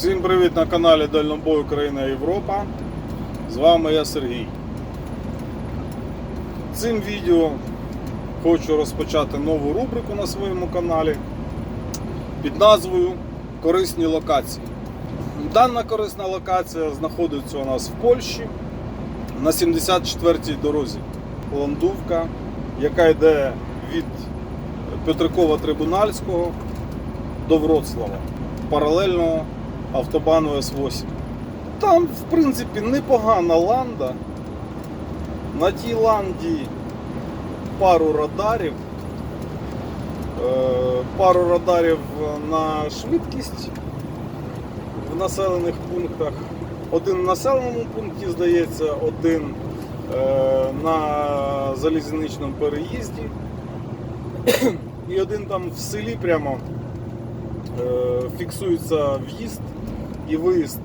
Всім привіт на каналі Дальнобой Україна Європа. З вами я Сергій. Цим відео хочу розпочати нову рубрику на своєму каналі під назвою Корисні локації. Дана корисна локація знаходиться у нас в Польщі на 74-й дорозі. Ландувка, яка йде від Петрикова Трибунальського до Вроцлава, паралельно автобану С8. Там, в принципі, непогана ланда. На тій ланді пару радарів. Е, Пару радарів на швидкість в населених пунктах. Один в населеному пункті, здається, один е, на залізничному переїзді. І один там в селі прямо е, фіксується в'їзд і виїзд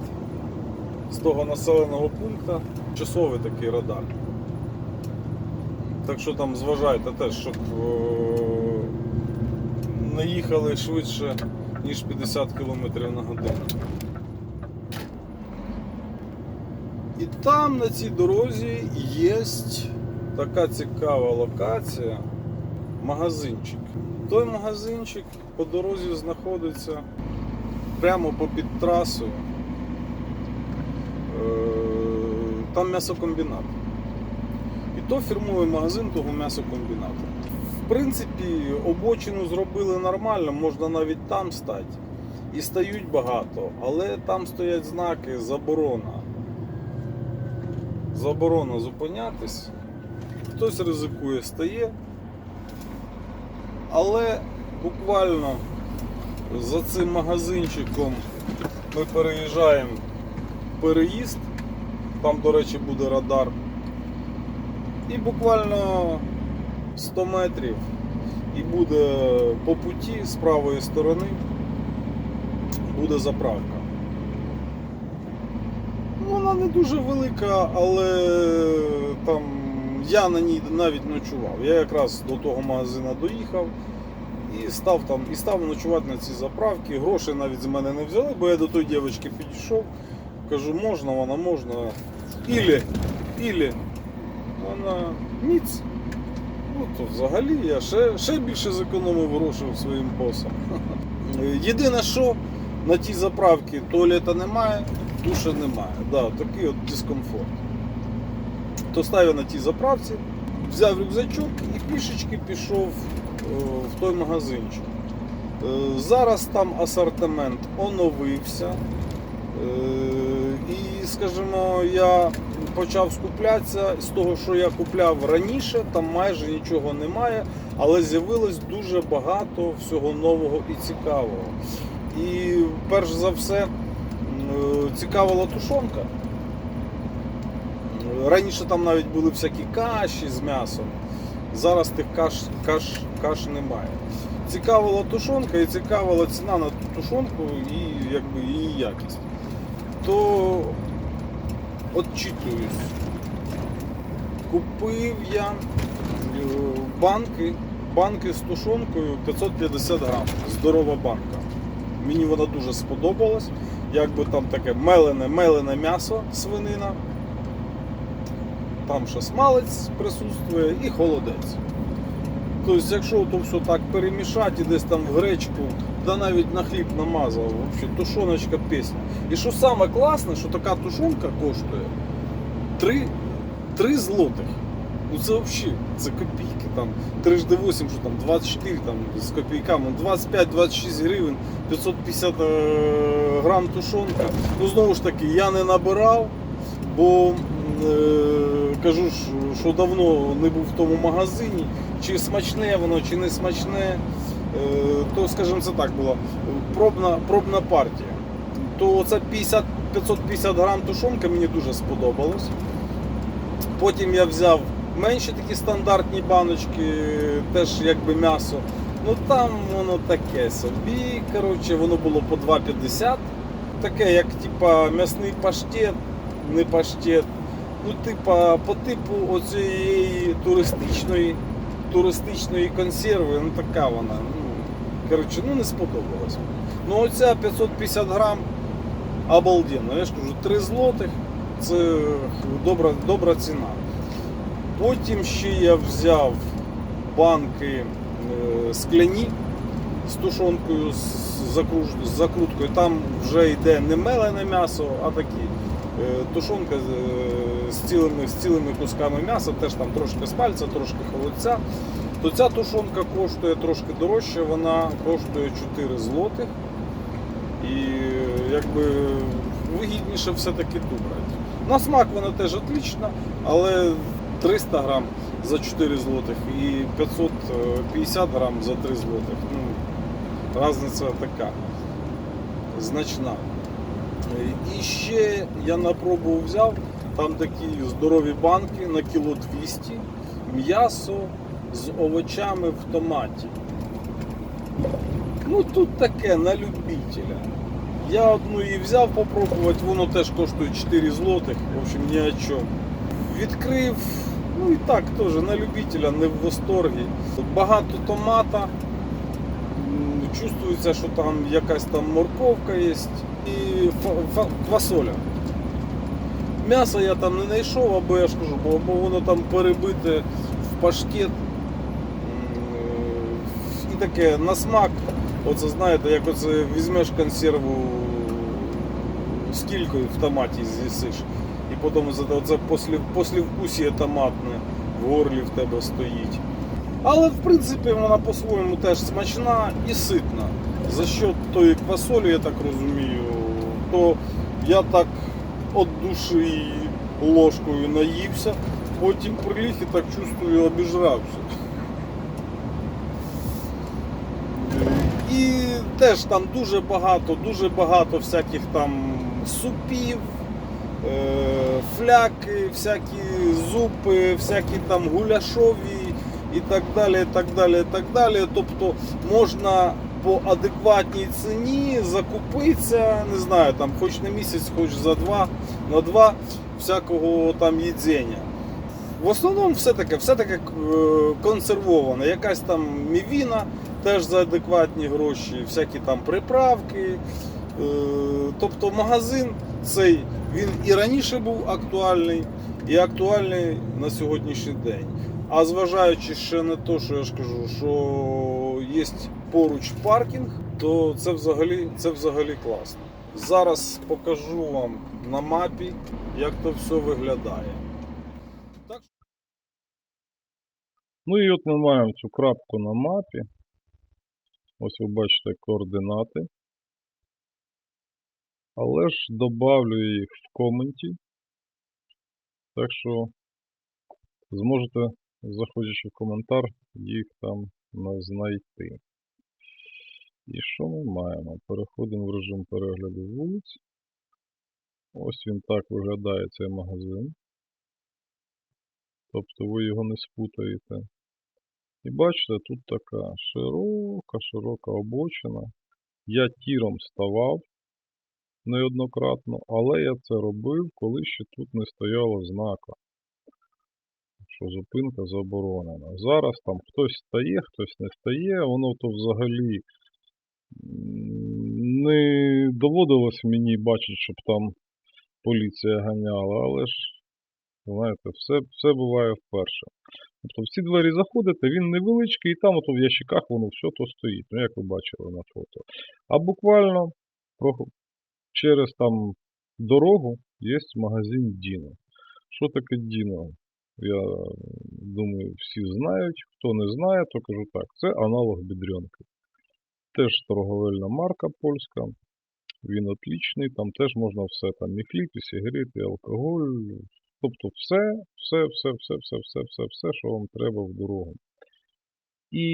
з того населеного пункту. Часовий такий радар. Так що там зважайте теж, щоб е, не їхали швидше, ніж 50 км на годину. І там на цій дорозі є така цікава локація магазинчик. Той магазинчик по дорозі знаходиться прямо попід трасою. Е, Там м'ясокомбінат. І то фірмовий магазин того м'ясокомбінату. В принципі, обочину зробили нормально, можна навіть там стати. І стають багато, але там стоять знаки заборона. Заборона зупинятись. Хтось ризикує, стає. Але буквально за цим магазинчиком ми переїжджаємо переїзд. Там, до речі, буде радар. І буквально 100 метрів і буде по путі з правої сторони буде заправка. Ну, Вона не дуже велика, але там я на ній навіть ночував. Я якраз до того магазина доїхав і став там і став ночувати на цій заправці. Гроші навіть з мене не взяли, бо я до тої дівчинки підійшов. Кажу, можна, вона можна. Ілі, ілі. Вона ніц. Ну то взагалі я ще, ще більше зекономив грошей своїм босом. Єдине, що на тій заправці туалета немає, душа немає. Да, такий от дискомфорт. То став я на тій заправці, взяв рюкзачок і пішечки пішов в той магазинчик. Е, Зараз там асортимент оновився. Е, І, скажімо, я почав скуплятися з того, що я купляв раніше, там майже нічого немає, але з'явилось дуже багато всього нового і цікавого. І перш за все е, цікавила тушонка. Раніше там навіть були всякі каші з м'ясом. Зараз тих каш, каш, каш немає. Цікавила тушонка і цікавила ціна на тушонку і якби, її якість. То отчитуюсь. Купив я е, банки, банки з тушонкою 550 грам. Здорова банка. Мені вона дуже сподобалась. Якби там таке мелене, мелене м'ясо, свинина. Там ще смалець присутствує і холодець. Тобто, якщо то все так перемішати і десь там в гречку, да навіть на хліб намазав, взагалі, тушоночка пісня. І що саме класне, що така тушонка коштує 3, 3 злотих. Ну це взагалі, це копійки, там 3 жди 8, що там 24 там, з копійками, 25-26 гривень, 550 е, грам тушонка. Ну знову ж таки, я не набирав, бо е, кажу що давно не був в тому магазині, чи смачне воно, чи не смачне, е, то, скажімо, це так була пробна, пробна партія. То це 50, 550 грам тушонка мені дуже сподобалось. Потім я взяв менші такі стандартні баночки, теж якби м'ясо. Ну там воно таке собі. Коротше, воно було по 2,50. Таке, як типа м'ясний паштет, не паштет. Ну, типа, по типу оцієї туристичної, туристичної консерви, ну така вона. Ну, коротше, ну не сподобалось. Ну оця 550 грам обалденно. Я ж кажу, 3 злотих це добра, добра ціна. Потім ще я взяв банки е, скляні з тушонкою, з, закруткою. Там вже йде не мелене м'ясо, а такі. е, Тушонка з, цілими, з цілими кусками м'яса, теж там трошки з пальця, трошки холодця. То ця тушонка коштує трошки дорожче, вона коштує 4 злотих. І якби вигідніше все-таки ту. На смак вона теж отлічна, але 300 грам за 4 злотих і 550 грам за 3 злотих. Ну, різниця така значна. І ще я на пробу взяв, там такі здорові банки на кіло 200, м'ясо з овочами в томаті. Ну тут таке на любителя. Я одну її взяв попробувати, воно теж коштує 4 злотих, в общем, ні о чому. Відкрив, ну і так теж на любителя, не в восторгі. Багато томата. Чувствується, що там якась там морковка є і фа- фа- квасоля. М'ясо я там не знайшов, або я ж кажу, бо, бо воно там перебите в пашкет. І таке на смак, оце знаєте, як оце візьмеш консерву з кількою в томаті з'їсиш. І потім оце, оце послів, послівкусія томатне в горлі в тебе стоїть. Але в принципі вона по-своєму теж смачна і ситна. За що тої квасолі, я так розумію, то я так від душі ложкою наївся, потім приліг і так чувствую, обіжрався. І теж там дуже багато, дуже багато всяких там супів, е, фляки, всякі зупи, всякі там гуляшові і так далі, так далі, так далі. Тобто можна по адекватній ціні закупитися, не знаю, там хоч на місяць, хоч за два, на два всякого там їдзення. В основному все таке, все таке консервоване. Якась там мівіна теж за адекватні гроші, всякі там приправки. Е, Тобто магазин цей він і раніше був актуальний, і актуальний на сьогоднішній день. А зважаючи ще на те, що я ж кажу, що є поруч паркінг, то це взагалі, це взагалі класно. Зараз покажу вам на мапі, як то все виглядає. Так Ну і от ми маємо цю крапку на мапі. Ось ви бачите координати. Але ж добавлю їх в коменті. Так що зможете, заходячи в коментар, їх там на- знайти. І що ми маємо? Переходимо в режим перегляду вулиць. Ось він так виглядає цей магазин. Тобто ви його не спутаєте. І бачите, тут така широка, широка обочина. Я тіром ставав неоднократно, але я це робив, коли ще тут не стояло знака, що зупинка заборонена. Зараз там хтось стає, хтось не стає, воно то взагалі не доводилось мені бачити, щоб там поліція ганяла, але ж, знаєте, все, все буває вперше. Тобто в ці двері заходите, він невеличкий, і там ото в ящиках воно все то стоїть, ну як ви бачили на фото. А буквально через там дорогу є магазин Діно. Що таке Діно? Я думаю, всі знають. Хто не знає, то кажу так, це аналог бідренки. Теж торговельна марка польська. Він отлічний, там теж можна все, там і і сигарети, алкоголь, Тобто все, все, все, все, все, все, все, все, що вам треба в дорогу. І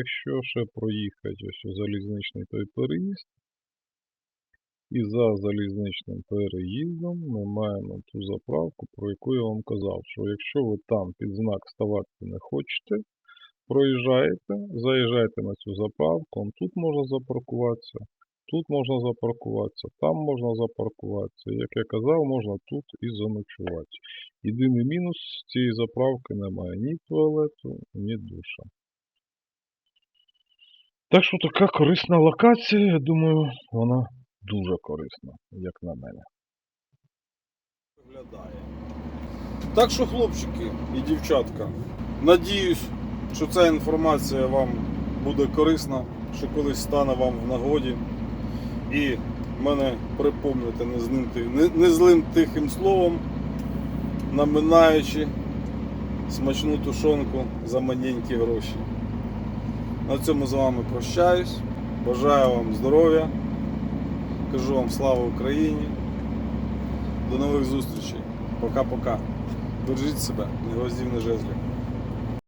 якщо ще проїхати ось залізничний той переїзд, і за залізничним переїздом ми маємо ту заправку, про яку я вам казав, що якщо ви там під знак ставати не хочете, проїжджаєте, заїжджаєте на цю заправку, тут можна запаркуватися, тут можна запаркуватися, там можна запаркуватися. Як я казав, можна тут і заночувати. Єдиний мінус цієї заправки немає ні туалету, ні душа. Так що така корисна локація, я думаю, вона дуже корисно, як на мене. Так що, хлопчики і дівчатка, надіюсь, що ця інформація вам буде корисна, що колись стане вам в нагоді. І мене припомните незлим тихим словом, наминаючи смачну тушонку за маленькі гроші. На цьому з вами прощаюсь. Бажаю вам здоров'я. Кажу вам слава Україні. До нових зустрічей. Пока-пока. Бережіть себе, не гвоздів, не жезлів.